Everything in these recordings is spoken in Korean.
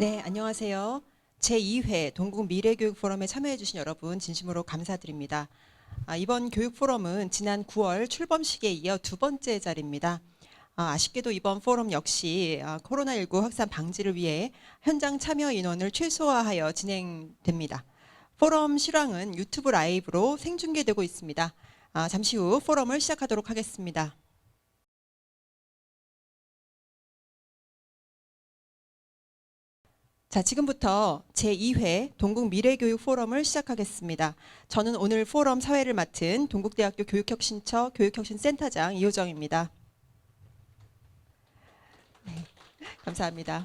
네, 안녕하세요. 제2회 동국 미래교육 포럼에 참여해 주신 여러분 진심으로 감사드립니다. 아, 이번 교육 포럼은 지난 9월 출범식에 이어 두 번째 자리입니다. 아, 아쉽게도 이번 포럼 역시 아, 코로나19 확산 방지를 위해 현장 참여 인원을 최소화하여 진행됩니다. 포럼 실황은 유튜브 라이브로 생중계되고 있습니다. 아, 잠시 후 포럼을 시작하도록 하겠습니다. 자, 지금부터 제2회 동국 미래교육 포럼을 시작하겠습니다. 저는 오늘 포럼 사회를 맡은 동국대학교 교육혁신처 교육혁신센터장 이호정입니다. 네, 감사합니다.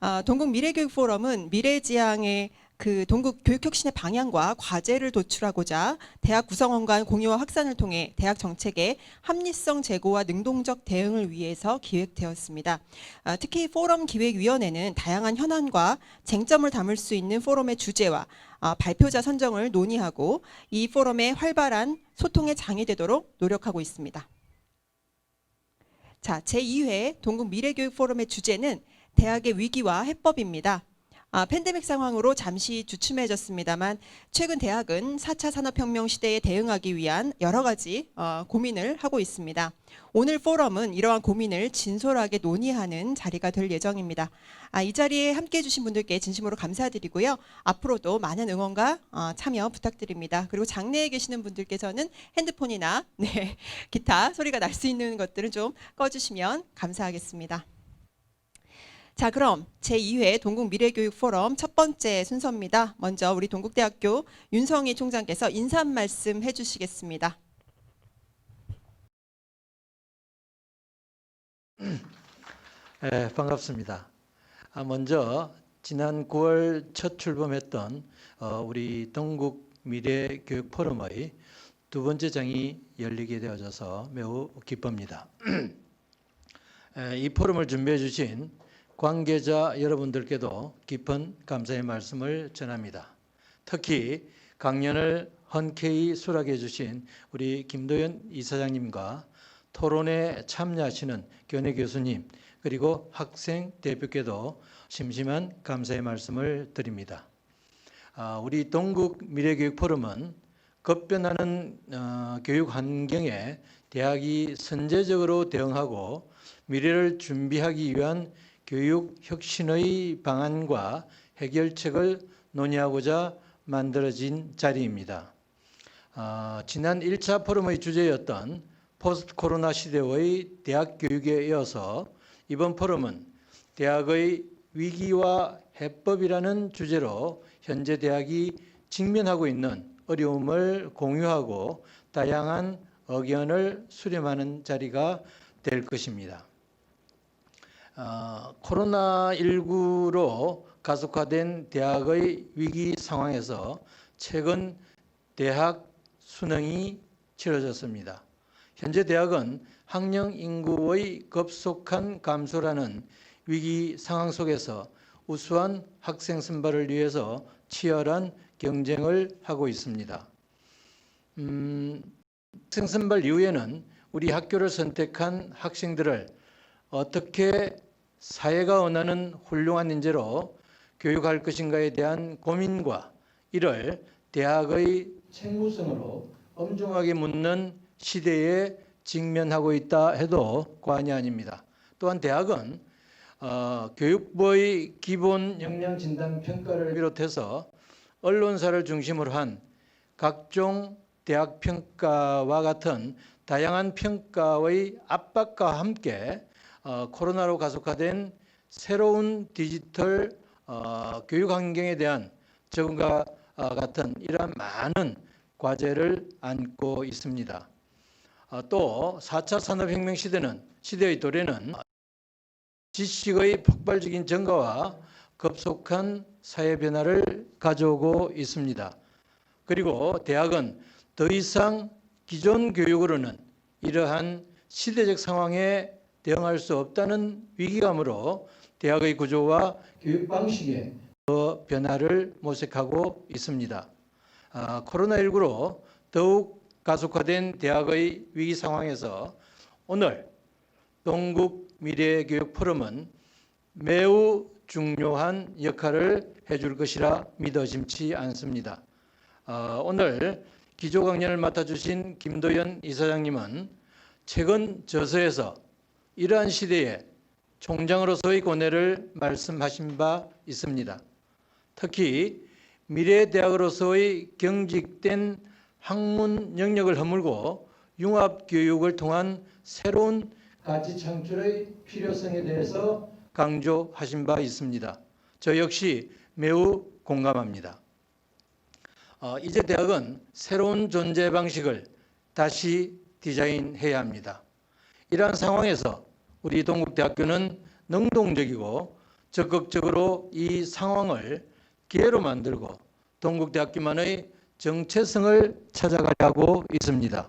아, 동국 미래교육 포럼은 미래지향의 그 동국 교육혁신의 방향과 과제를 도출하고자 대학 구성원 간 공유와 확산을 통해 대학 정책의 합리성 제고와 능동적 대응을 위해서 기획되었습니다. 아, 특히 포럼 기획위원회는 다양한 현안과 쟁점을 담을 수 있는 포럼의 주제와 아, 발표자 선정을 논의하고 이 포럼의 활발한 소통의 장이 되도록 노력하고 있습니다. 자, 제2회 동국 미래교육 포럼의 주제는 대학의 위기와 해법입니다. 아, 팬데믹 상황으로 잠시 주춤해졌습니다만 최근 대학은 4차 산업혁명 시대에 대응하기 위한 여러 가지 어, 고민을 하고 있습니다. 오늘 포럼은 이러한 고민을 진솔하게 논의하는 자리가 될 예정입니다. 아, 이 자리에 함께해 주신 분들께 진심으로 감사드리고요. 앞으로도 많은 응원과 어, 참여 부탁드립니다. 그리고 장내에 계시는 분들께서는 핸드폰이나 네, 기타 소리가 날 수 있는 것들은 좀 꺼주시면 감사하겠습니다. 자, 그럼 제2회 동국 미래교육 포럼 첫 번째 순서입니다. 먼저 우리 동국대학교 윤성희 총장께서 인사 말씀 해주시겠습니다. 예, 반갑습니다. 아, 먼저 지난 9월 첫 출범했던 어, 우리 동국 미래 교육 포럼의 두 번째 장이 열리게 되어져서 매우 기쁩니다. 에, 이 포럼을 준비해 주신 관계자 여러분들께도 깊은 감사의 말씀을 전합니다. 특히 강연을 흔쾌히 수락해 주신 우리 김도현 이사장님과 토론에 참여하시는 교내 교수님 그리고 학생 대표께도 심심한 감사의 말씀을 드립니다. 아, 우리 동국 미래교육 포럼은 급변하는 어, 교육 환경에 대학이 선제적으로 대응하고 미래를 준비하기 위한 교육 혁신의 방안과 해결책을 논의하고자 만들어진 자리입니다. 아, 지난 1차 포럼의 주제였던 포스트 코로나 시대의 대학 교육에 이어서 이번 포럼은 대학의 위기와 해법이라는 주제로 현재 대학이 직면하고 있는 어려움을 공유하고 다양한 의견을 수렴하는 자리가 될 것입니다. 어, 코로나19로 가속화된 대학의 위기 상황에서 최근 대학 수능이 치러졌습니다. 현재 대학은 학령 인구의 급속한 감소라는 위기 상황 속에서 우수한 학생 선발을 위해서 치열한 경쟁을 하고 있습니다. 음, 학생 선발 이후에는 우리 학교를 선택한 학생들을 어떻게 사회가 원하는 훌륭한 인재로 교육할 것인가에 대한 고민과 이를 대학의 책무성으로 엄중하게 묻는 시대에 직면하고 있다 해도 과언이 아닙니다. 또한 대학은 어, 교육부의 기본 역량 진단 평가를 비롯해서 언론사를 중심으로 한 각종 대학 평가와 같은 다양한 평가의 압박과 함께 어, 코로나로 가속화된 새로운 디지털 어, 교육 환경에 대한 적응과 어, 같은 이러한 많은 과제를 안고 있습니다. 어, 또 4차 산업혁명 시대는 시대의 도래는 지식의 폭발적인 증가와 급속한 사회 변화를 가져오고 있습니다. 그리고 대학은 더 이상 기존 교육으로는 이러한 시대적 상황에 대응할 수 없다는 위기감으로 대학의 구조와 교육 방식에 더 변화를 모색하고 있습니다. 아, 코로나19로 더욱 가속화된 대학의 위기 상황에서 오늘 동국 미래교육 포럼은 매우 중요한 역할을 해줄 것이라 믿어짐치 않습니다. 어, 오늘 기조 강연을 맡아주신 김도연 이사장님은 최근 저서에서 이러한 시대에 총장으로서의 고뇌를 말씀하신 바 있습니다. 특히 미래대학으로서의 경직된 학문 영역을 허물고 융합 교육을 통한 새로운 가치 창출의 필요성에 대해서 강조하신 바 있습니다. 저 역시 매우 공감합니다. 어, 이제 대학은 새로운 존재 방식을 다시 디자인해야 합니다. 이러한 상황에서 우리 동국대학교는 능동적이고 적극적으로 이 상황을 기회로 만들고 동국대학교만의 정체성을 찾아가려고 있습니다.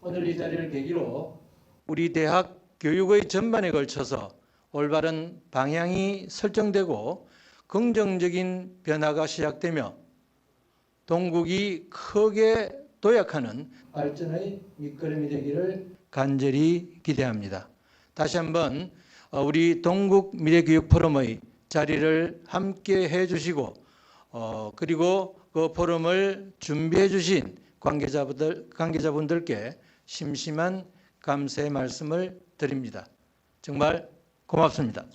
오늘 이 자리를 계기로 우리 대학 교육의 전반에 걸쳐서 올바른 방향이 설정되고 긍정적인 변화가 시작되며 동국이 크게 도약하는 발전의 밑거름이 되기를 간절히 기대합니다. 다시 한번 어, 우리 동국 미래교육 포럼의 자리를 함께 해 주시고 어, 그리고 그 포럼을 준비해 주신 관계자분들 관계자분들께 심심한 감사의 말씀을 드립니다. 정말 고맙습니다.